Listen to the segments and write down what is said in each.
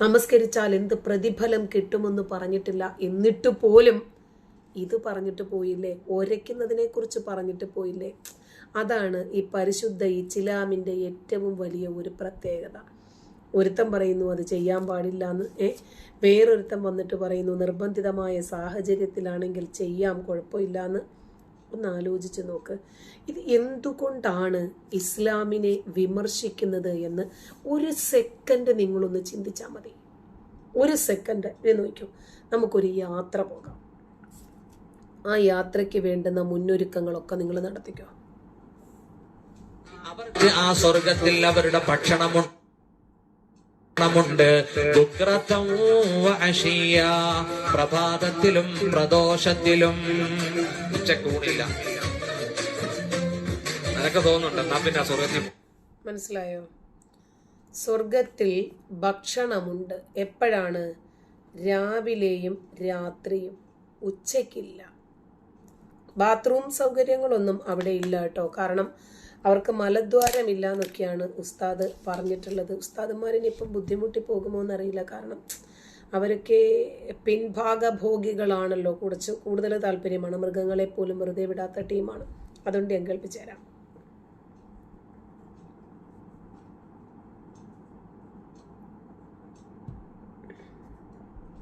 നമസ്കരിച്ചാൽ എന്ത് പ്രതിഫലം കിട്ടുമെന്ന് പറഞ്ഞിട്ടില്ല. എന്നിട്ട് പോലും ഇത് പറഞ്ഞിട്ട് പോയില്ലേ? ഒരയ്ക്കുന്നതിനെ കുറിച്ച് പറഞ്ഞിട്ട് പോയില്ലേ? അതാണ് ഈ പരിശുദ്ധ ഇച്ചിലാമിന്റെ ഏറ്റവും വലിയ ഒരു പ്രത്യേകത. ഒരുത്തൻ പറയുന്നു അത് ചെയ്യാൻ പാടില്ല എന്ന് ഏ? വേറൊരുത്തൻ വന്നിട്ട് പറയുന്നു നിർബന്ധിതമായ സാഹചര്യത്തിലാണെങ്കിൽ ചെയ്യാം കുഴപ്പമില്ല എന്ന് ഒന്ന് ആലോചിച്ച് നോക്ക്. ഇത് എന്തുകൊണ്ടാണ് ഇസ്ലാമിനെ വിമർശിക്കുന്നത് എന്ന് ഒരു സെക്കൻഡ് നിങ്ങളൊന്ന് ചിന്തിച്ചാൽ മതി. ഒരു സെക്കൻഡ് ഇത് നോക്കൂ നമുക്കൊരു യാത്ര പോകാം. ആ യാത്രയ്ക്ക് വേണ്ടുന്ന മുന്നൊരുക്കങ്ങളൊക്കെ നിങ്ങൾ നടത്തിക്കോ. അവർക്ക് ആ സ്വർഗത്തിൽ അവരുടെ ഭക്ഷണമുണ്ട്. ണ്ട് ദുഃഖറത്തം വഅശിയ. പ്രഭാതത്തിലും പ്രദോഷത്തിലും. ഉച്ചക്കൂടില്ല. നിനക്ക് തോന്നുന്നുണ്ട്. എന്നാ പിന്നെ സ്വർഗത്തിൽ മനസ്സിലായോ? സ്വർഗത്തിൽ ഭക്ഷണമുണ്ട്. എപ്പോഴാണ്? രാവിലെയും രാത്രിയും. ഉച്ചയ്ക്കില്ല. ബാത്റൂം സൗകര്യങ്ങളൊന്നും അവിടെ ഇല്ല കേട്ടോ. കാരണം അവർക്ക് മലദ്വാരമില്ല എന്നൊക്കെയാണ് ഉസ്താദ് പറഞ്ഞിട്ടുള്ളത്. ഉസ്താദന്മാരിനി ഇപ്പം ബുദ്ധിമുട്ടി പോകുമോ എന്നറിയില്ല കാരണം അവരൊക്കെ പിൻഭാഗഭോഗികളാണല്ലോ. കുറച്ച് കൂടുതൽ താല്പര്യമാണ്. മൃഗങ്ങളെ പോലും വെറുതെ വിടാത്ത ടീമാണ്. അതുകൊണ്ട് ഞാൻ കേൾപ്പിച്ചു തരാം.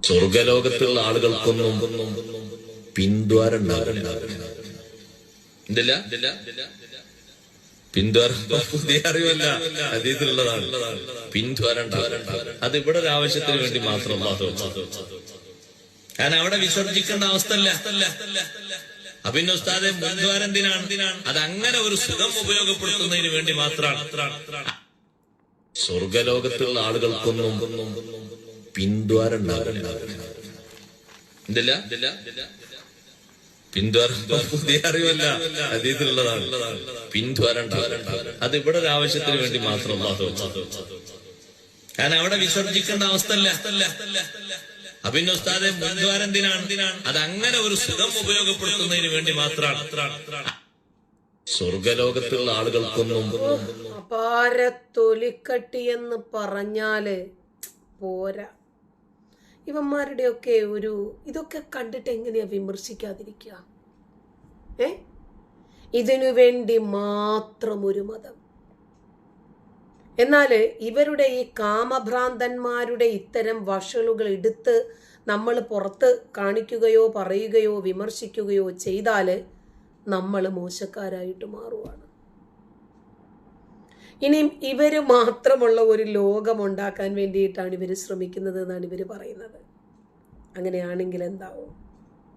സ്വർഗലോകത്തുള്ള ആളുകൾക്കൊന്നും ഉണ്ടാവില്ല. പിന്ദ്വാരം പുതിയ അറിവല്ല അതീതിലുള്ളതാണ് പിന്തുടരണ്ട അത് ഇവിടെ ഒരു ആവശ്യത്തിന് വേണ്ടി മാത്രം കാരണം അവിടെ വിസർജിക്കേണ്ട അവസ്ഥ അല്ല അഭിന്ന ഉസ്താദെ മുൻദ്വാരം എന്തിനാണ് അത് അങ്ങനെ ഒരു സുഖം ഉപയോഗപ്പെടുത്തുന്നതിന് വേണ്ടി മാത്രമാണ്. സ്വർഗലോകത്തുള്ള ആളുകൾക്കൊന്നും പിന്തുടരണ്ടാവില്ല ഉണ്ടാവില്ല പിന്ദ്വാരം പുതിയ അറിവല്ല. അതീതിലുള്ളതാണ് പിന്ദ്വാരം അത് ഇവിടെ ഒരു ആവശ്യത്തിന് വേണ്ടി മാത്രം കാരണം അവിടെ വിസർജിക്കേണ്ട അവസ്ഥ അല്ല അഭിന്ന ഉസ്താദെ മുൻദ്വാരം എന്തിനാണ് അത് അങ്ങനെ ഒരു സുഖം ഉപയോഗപ്പെടുത്തുന്നതിന് വേണ്ടി മാത്രമാണ്. സ്വർഗലോകത്തുള്ള ആളുകൾക്കൊന്നും അപാര തൊലിക്കട്ടി എന്ന് പറഞ്ഞാൽ പോരാ. ഇവന്മാരുടെയൊക്കെ ഒരു ഇതൊക്കെ കണ്ടിട്ട് എങ്ങനെയാ വിമർശിക്കാതിരിക്കുക? ഏ? ഇതിനു വേണ്ടി മാത്രം ഒരു മതം. എന്നാൽ ഇവരുടെ ഈ കാമഭ്രാന്തന്മാരുടെ ഇത്തരം വഷളുകൾ എടുത്ത് നമ്മൾ പുറത്ത് കാണിക്കുകയോ പറയുകയോ വിമർശിക്കുകയോ ചെയ്താൽ നമ്മൾ മോശക്കാരായിട്ട് മാറുവാണ്. ഇനിയും ഇവർ മാത്രമുള്ള ഒരു ലോകം ഉണ്ടാക്കാൻ വേണ്ടിയിട്ടാണ് ഇവർ ശ്രമിക്കുന്നത് എന്നാണ് ഇവർ പറയുന്നത്. അങ്ങനെയാണെങ്കിൽ എന്താവും?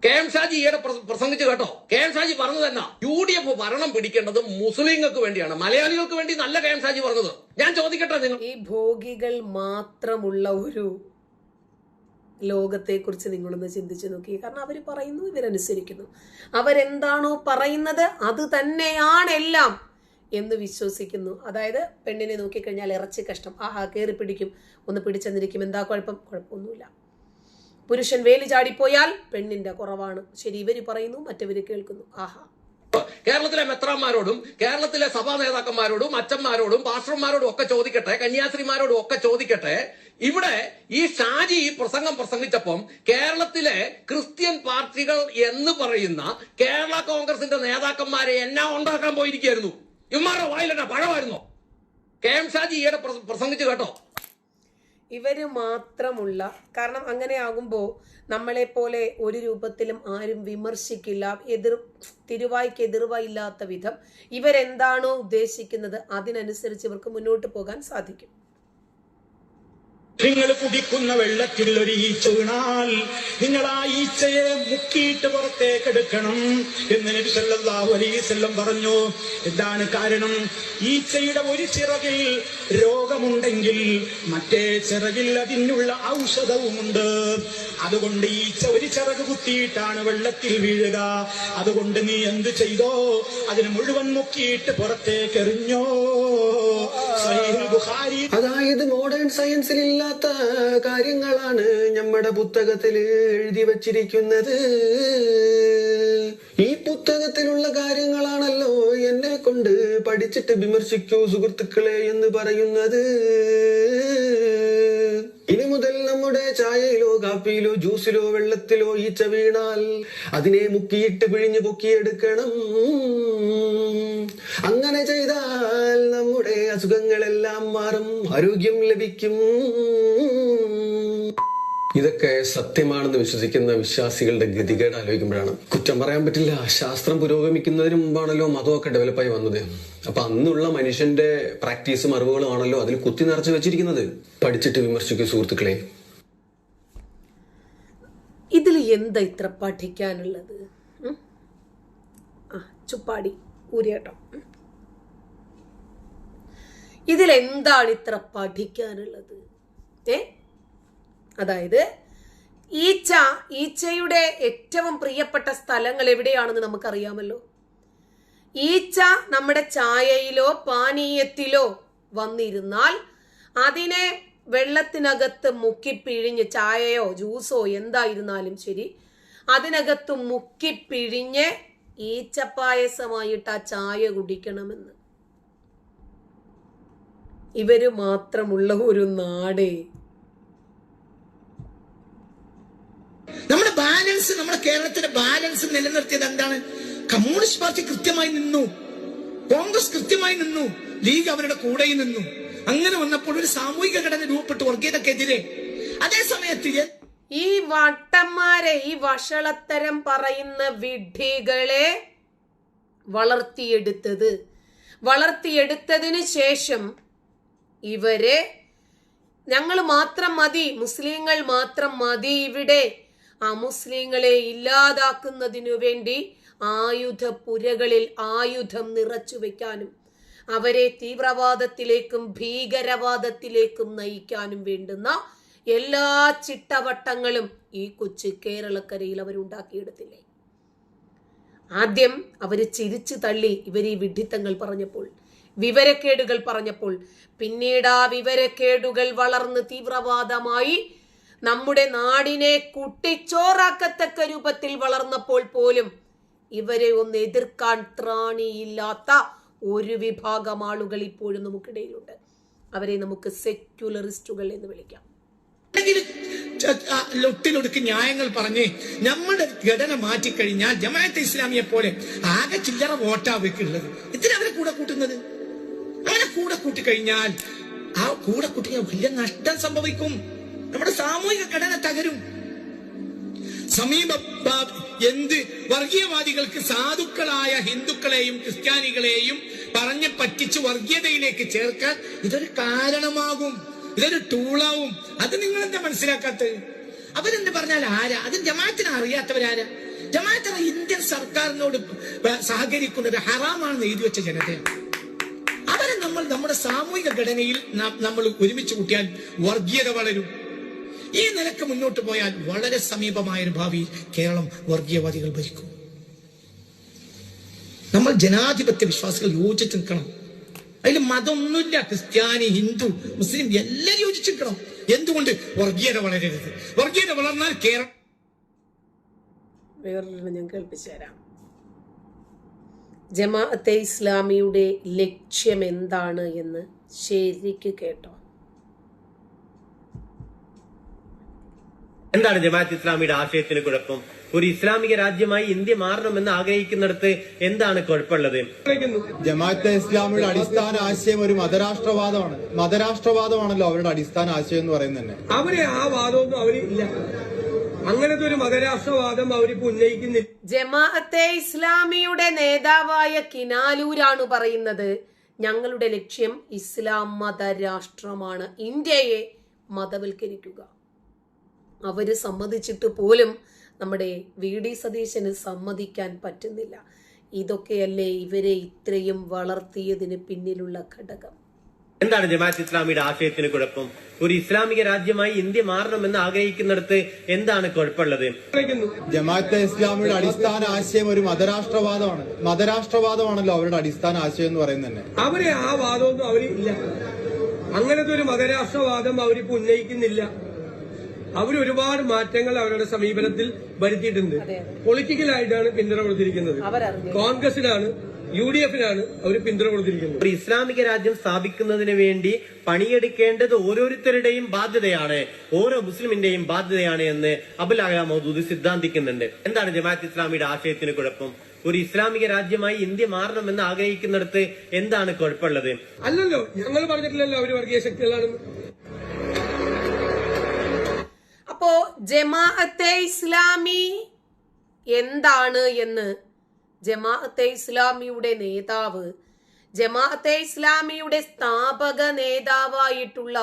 കെ എം ഷാജി ഈയിടെ പ്രസംഗിച്ചു കേട്ടോ. കെ എം ഷാജി പറഞ്ഞു തന്നെ യു ഡി എഫ് ഭരണം പിടിക്കേണ്ടത് മുസ്ലിങ്ങൾക്ക് വേണ്ടിയാണ്. മലയാളികൾക്ക് വേണ്ടി നല്ല കെ എം ഷാജി പറഞ്ഞത്. ഞാൻ ചോദിക്കട്ടെ നിങ്ങൾ? ഈ ഭോഗികൾ മാത്രമുള്ള ഒരു ലോകത്തെക്കുറിച്ച് നിങ്ങളൊന്ന് ചിന്തിച്ചു നോക്കി. കാരണം അവർ പറയുന്നു ഇവരനുസരിക്കുന്നു. അവരെന്താണോ പറയുന്നത് അത് തന്നെയാണ് എല്ലാം. എന്ന് വിശ്വസിക്കുന്നു. അതായത് പെണ്ണിനെ നോക്കിക്കഴിഞ്ഞാൽ ഇറച്ചി കഷ്ടം ആഹാ കയറി പിടിക്കും. ഒന്ന് പിടിച്ചെന്നിരിക്കും. എന്താ കുഴപ്പം? കുഴപ്പമൊന്നുമില്ല. പുരുഷൻ വേലി ചാടിപ്പോയാൽ പെണ്ണിന്റെ കുറവാണ്. ശരി ഇവർ പറയുന്നു മറ്റവര് കേൾക്കുന്നു. ആഹാ. കേരളത്തിലെ മെത്രാന്മാരോടും കേരളത്തിലെ സഭാ നേതാക്കന്മാരോടും അച്ഛന്മാരോടും പാസ്റ്റർമാരോടും ഒക്കെ ചോദിക്കട്ടെ കന്യാസ്ത്രീമാരോടും ഒക്കെ ചോദിക്കട്ടെ ഇവിടെ ഈ ഷാജി ഈ പ്രസംഗം പ്രസംഗിച്ചപ്പം കേരളത്തിലെ ക്രിസ്ത്യൻ പാർട്ടികൾ എന്ന് പറയുന്ന കേരള കോൺഗ്രസിന്റെ നേതാക്കന്മാരെ എന്നാ ഉണ്ടാക്കാൻ പോയിരിക്കായിരുന്നു ഇവന്മാരുടെ വായിലെന്നാ പഴമായിരുന്നോ? കെ എം ഷാജി ഈയിടെ പ്രസ- പ്രസംഗിച്ചു കേട്ടോ. ഇവർ മാത്രമുള്ള കാരണം അങ്ങനെ ആകുമ്പോൾ നമ്മളെ പോലെ ഒരു രൂപത്തിലും ആരും വിമർശിക്കില്ല എതിർ തിരുവായ്ക്ക് എതിർവായില്ലാത്ത വിധം ഇവരെന്താണോ ഉദ്ദേശിക്കുന്നത് അതിനനുസരിച്ച് ഇവർക്ക് മുന്നോട്ട് പോകാൻ സാധിക്കും. നിങ്ങൾ കുടിക്കുന്ന വെള്ളത്തിൽ ഒരു ഈച്ച വീണാൽ നിങ്ങൾ ആ ഈച്ചയെ മുക്കിയിട്ട് പുറത്തേക്ക് എടുക്കണം എന്ന് നബി സല്ലല്ലാഹു അലൈഹി വസല്ലം പറഞ്ഞു. എന്താണ് കാരണം? ഈച്ചയുടെ ഒരു ചിറകിൽ രോഗമുണ്ടെങ്കിൽ മറ്റേ ചിറകിൽ അതിനുള്ള ഔഷധവുമുണ്ട്. അതുകൊണ്ട് ഈച്ച ഒരു ചിറക് കുത്തിയിട്ടാണ് വെള്ളത്തിൽ വീഴുക. അതുകൊണ്ട് നീ എന്ത് ചെയ്തോ അതിന് മുഴുവൻ മുക്കിയിട്ട് പുറത്തേക്ക് എറിഞ്ഞോ അതായത് മോഡേൺ സയൻസിൽ ഇല്ലാത്ത കാര്യങ്ങളാണ് നമ്മുടെ പുസ്തകത്തിൽ എഴുതി വച്ചിരിക്കുന്നത്. ഈ പുസ്തകത്തിലുള്ള കാര്യങ്ങളാണല്ലോ എന്നെ കൊണ്ട് പഠിച്ചിട്ട് വിമർശിക്കൂ സുഹൃത്തുക്കളെ എന്ന് പറയുന്നത്. ഇനി മുതൽ നമ്മുടെ ചായയിലോ കാപ്പിയിലോ ജ്യൂസിലോ വെള്ളത്തിലോ ഈച്ച വീണാൽ അതിനെ മുക്കിയിട്ട് പിഴിഞ്ഞു പൊക്കിയെടുക്കണം. അങ്ങനെ ചെയ്താൽ നമ്മുടെ അസുഖങ്ങളെല്ലാം മാറും ആരോഗ്യം ലഭിക്കും. ഇതൊക്കെ സത്യമാണെന്ന് വിശ്വസിക്കുന്ന വിശ്വാസികളുടെ ഗതികേട് ആലോചിക്കുമ്പോഴാണ്. കുറ്റം പറയാൻ പറ്റില്ല. ശാസ്ത്രം പുരോഗമിക്കുന്നതിന് മുമ്പാണല്ലോ മതമൊക്കെ ഡെവലപ്പായി വന്നത്. അപ്പൊ അന്നുള്ള മനുഷ്യന്റെ പ്രാക്ടീസും അറിവുകളും ആണല്ലോ അതിൽ കുത്തി നിറച്ചു വെച്ചിരിക്കുന്നത്. പഠിച്ചിട്ട് വിമർശിക്കും സുഹൃത്തുക്കളെ. ഇതിൽ എന്താ ഇത്ര പഠിക്കാനുള്ളത്? ആ ചുപ്പാടി ഊരിയാട്ടോ. ഇതിലെന്താണ് ഇത്ര പഠിക്കാനുള്ളത്? ഏ? അതായത് ഈച്ച ഈച്ചയുടെ ഏറ്റവും പ്രിയപ്പെട്ട സ്ഥലങ്ങൾ എവിടെയാണെന്ന് നമുക്കറിയാമല്ലോ. ഈച്ച നമ്മുടെ ചായയിലോ പാനീയത്തിലോ വന്നിരുന്നാൽ അതിനെ വെള്ളത്തിനകത്ത് മുക്കി പിഴിഞ്ഞ് ചായയോ ജ്യൂസോ എന്തായിരുന്നാലും ശരി അതിനകത്ത് മുക്കി പിഴിഞ്ഞ് ഈച്ചപ്പായസമായിട്ട് ആ ചായ കുടിക്കണമെന്ന്. ഇവർ മാത്രമുള്ള ഒരു നാടേ. നമ്മുടെ ബാലൻസ് നമ്മുടെ കേരളത്തിന്റെ ബാലൻസ് നിലനിർത്തിയത് എന്താണ്? കമ്മ്യൂണിസ്റ്റ് പാർട്ടി കൃത്യമായി നിന്നു. കോൺഗ്രസ് കൃത്യമായി നിന്നു. ലീഗ് അവരുടെ കൂടെ നിന്നു. അങ്ങനെ വന്നപ്പോൾ ഒരു സാമൂഹിക ഘടന രൂപപ്പെട്ടു വർഗീയതക്കെതിരെ. അതേ സമയത്ത് ഈ വട്ടന്മാരെ ഈ വഷളത്തരം പറയുന്ന വിഡ്ഢികളെ വളർത്തിയെടുത്തത്. വളർത്തിയെടുത്തതിന് ശേഷം ഇവരെ ഞങ്ങൾ മാത്രം മതി മുസ്ലിങ്ങൾ മാത്രം മതി ഇവിടെ ആ മുസ്ലിങ്ങളെ ഇല്ലാതാക്കുന്നതിനു വേണ്ടി ആയുധ പുരകളിൽ ആയുധം നിറച്ചു വെക്കാനും അവരെ തീവ്രവാദത്തിലേക്കും ഭീകരവാദത്തിലേക്കും നയിക്കാനും വേണ്ടുന്ന എല്ലാ ചിട്ടവട്ടങ്ങളും ഈ കൊച്ചു കേരളക്കരയിൽ അവരുണ്ടാക്കിയെടുത്തില്ലേ ആദ്യം അവർ ചിരിച്ചു തള്ളി ഇവർ ഈ വിഡ്ഢിത്തങ്ങൾ പറഞ്ഞപ്പോൾ വിവരക്കേടുകൾ പറഞ്ഞപ്പോൾ പിന്നീട് ആ വിവരക്കേടുകൾ വളർന്ന് തീവ്രവാദമായി നമ്മുടെ നാടിനെ കുട്ടിച്ചോറാക്കത്തക്ക രൂപത്തിൽ വളർന്നപ്പോൾ പോലും ഇവരെ ഒന്ന് എതിർക്കാൻ ത്രാണിയില്ലാത്ത ഒരു വിഭാഗം ആളുകൾ ഇപ്പോഴും നമുക്കിടയിലുണ്ട്. അവരെ നമുക്ക് സെക്യുലറിസ്റ്റുകൾ എന്ന് വിളിക്കാം. ലൊട്ടിലൊടുക്ക് ന്യായങ്ങൾ പറഞ്ഞ് നമ്മുടെ ഘടന മാറ്റിക്കഴിഞ്ഞാൽ ജമാഅത്ത് ഇസ്ലാമിയെ പോലെ ആകെ ചില്ലറ വോട്ടാ വെക്കുള്ളത് അവരെ കൂടെ കൂട്ടുന്നത്? അവരെ കൂടെ കൂട്ടിക്കഴിഞ്ഞാൽ ആ കൂടെ കൂട്ടിയാൽ വലിയ നഷ്ടം സംഭവിക്കും. നമ്മുടെ സാമൂഹിക ഘടന തകരും. സമീപ എന്ത് വർഗീയവാദികൾക്ക് സാധുക്കളായ ഹിന്ദുക്കളെയും ക്രിസ്ത്യാനികളെയും പറഞ്ഞ് പറ്റിച്ച് വർഗീയതയിലേക്ക് ചേർക്കാൻ ഇതൊരു കാരണമാകും. ഇതൊരു ടൂളാവും. അത് നിങ്ങൾ എന്താ മനസ്സിലാക്കാത്തത്? അവരെന്ത് പറഞ്ഞാൽ ആരാ? അത് ജമാഅത്തിന് അറിയാത്തവരാരാ? ജമാഅത്തിന് ഇന്ത്യൻ സർക്കാരിനോട് സഹകരിക്കുന്ന സഹകരിക്കുന്നത് ഹറാമാണെന്ന് എഴുതി വെച്ച ജനതയാണ്. അവരെ നമ്മൾ നമ്മുടെ സാമൂഹിക ഘടനയിൽ നമ്മൾ ഒരുമിച്ച് കൂട്ടിയാൽ വർഗീയത വളരും. ഈ നിലയ്ക്ക് മുന്നോട്ട് പോയാൽ വളരെ സമീപമായ ഒരു ഭാവി കേരളം വർഗീയവാദികൾ ഭരിക്കും. നമ്മൾ ജനാധിപത്യ വിശ്വാസികൾ യോജിച്ച് നിൽക്കണം. അതിൽ മതമൊന്നുമില്ല. ക്രിസ്ത്യാനി ഹിന്ദു മുസ്ലിം എല്ലാം യോജിച്ച് നിൽക്കണം. എന്തുകൊണ്ട്? വർഗീയത വളരരുത്. വർഗീയത വളർന്നാൽ കേരളം ഞാൻ ജമാഅത്തെ ഇസ്ലാമിയുടെ ലക്ഷ്യം എന്താണ് എന്ന് ശരിക്ക് കേട്ടോ. എന്താണ് ജമാഅത്ത് ഇസ്ലാമിയുടെ ആശയത്തിന് കുഴപ്പം? ഒരു ഇസ്ലാമിക രാജ്യമായി ഇന്ത്യ മാറണമെന്ന് ആഗ്രഹിക്കുന്നിടത്ത് എന്താണ് കുഴപ്പമുള്ളത്? ജമാഅത്തെ ഇസ്ലാമിയുടെ അടിസ്ഥാന ആശയം ഒരു മതരാഷ്ട്രവാദമാണ്. മതരാഷ്ട്രവാദമാണല്ലോ അവരുടെ അടിസ്ഥാന ആശയം എന്ന് പറയുന്നത് തന്നെ. അവർ ആ വാദമൊന്നും അവർ ഇല്ല. അങ്ങനത്തെ ഒരു മതരാഷ്ട്രവാദം അവരിപ്പോ ഉന്നയിക്കുന്നില്ല. ജമാഅത്തെ ഇസ്ലാമിയുടെ നേതാവായ കിനാലൂരാണ് പറയുന്നത് ഞങ്ങളുടെ ലക്ഷ്യം ഇസ്ലാം മതരാഷ്ട്രമാണ്. ഇന്ത്യയെ മതവൽക്കരിക്കുക. അവർ സമ്മതിച്ചിട്ട് പോലും നമ്മുടെ വി ഡി സതീശന് സമ്മതിക്കാൻ പറ്റുന്നില്ല. ഇതൊക്കെയല്ലേ ഇവരെ ഇത്രയും വളർത്തിയതിന് പിന്നിലുള്ള ഘടകം. എന്താണ് ജമാഅത്ത് ഇസ്ലാമിയുടെ ആശയത്തിന് കുഴപ്പം? ഒരു ഇസ്ലാമിക രാജ്യമായി ഇന്ത്യ മാറണമെന്ന് ആഗ്രഹിക്കുന്നിടത്ത് എന്താണ് കുഴപ്പമുള്ളത്? ജമാഅത്ത് ഇസ്ലാമിയുടെ അടിസ്ഥാന ആശയം ഒരു മതരാഷ്ട്രവാദമാണ്. മതരാഷ്ട്രവാദമാണല്ലോ അവരുടെ അടിസ്ഥാന ആശയം എന്ന് പറയുന്നത് തന്നെ. അവർ ആ വാദമൊന്നും അവർ ഇല്ല. അങ്ങനത്തെ ഒരു മതരാഷ്ട്രവാദം അവരിപ്പോ ഉന്നയിക്കുന്നില്ല. അവർ ഒരുപാട് മാറ്റങ്ങൾ അവരുടെ സമീപനത്തിൽ വരുത്തിയിട്ടുണ്ട്. പൊളിറ്റിക്കലായിട്ടാണ് പിന്തുണ കൊടുത്തിരിക്കുന്നത്. കോൺഗ്രസിനാണ് യു ഡി എഫിനാണ് അവർ പിന്തുണ കൊടുത്തിരിക്കുന്നത്. ഒരു ഇസ്ലാമിക രാജ്യം സ്ഥാപിക്കുന്നതിന് വേണ്ടി പണിയെടുക്കേണ്ടത് ഓരോരുത്തരുടെയും ബാധ്യതയാണ് ഓരോ മുസ്ലിമിന്റെയും ബാധ്യതയാണ് എന്ന് അബുൽ അല മൗദൂദ് സിദ്ധാന്തിക്കുന്നുണ്ട്. എന്താണ് ജമാഅത്ത് ഇസ്ലാമിയുടെ ആശയത്തിന് കുഴപ്പം? ഒരു ഇസ്ലാമിക രാജ്യമായി ഇന്ത്യ മാറണമെന്ന് ആഗ്രഹിക്കുന്നിടത്ത് എന്താണ് കുഴപ്പമുള്ളത്? അല്ലല്ലോ ഞങ്ങൾ പറഞ്ഞിട്ടില്ലല്ലോ അവർ വർഗീയ ശക്തികളാണെന്ന്. അപ്പോ ജമാഅത്തെ ഇസ്ലാമി എന്താണ് എന്ന്? ജമാഅത്തെ ഇസ്ലാമിയുടെ നേതാവ് ജമാഅത്തെ ഇസ്ലാമിയുടെ സ്ഥാപക നേതാവായിട്ടുള്ള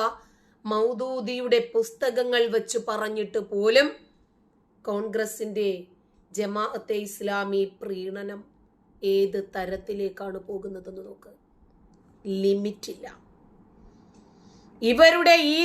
മൗദൂദിയുടെ പുസ്തകങ്ങൾ വെച്ച് പറഞ്ഞിട്ട് പോലും കോൺഗ്രസിന്റെ ജമാഅത്തെ ഇസ്ലാമി പ്രീണനം ഏത് തരത്തിലേക്കാണ് പോകുന്നതെന്ന് നോക്ക്. ലിമിറ്റില്ല. ഇവരുടെ ഈ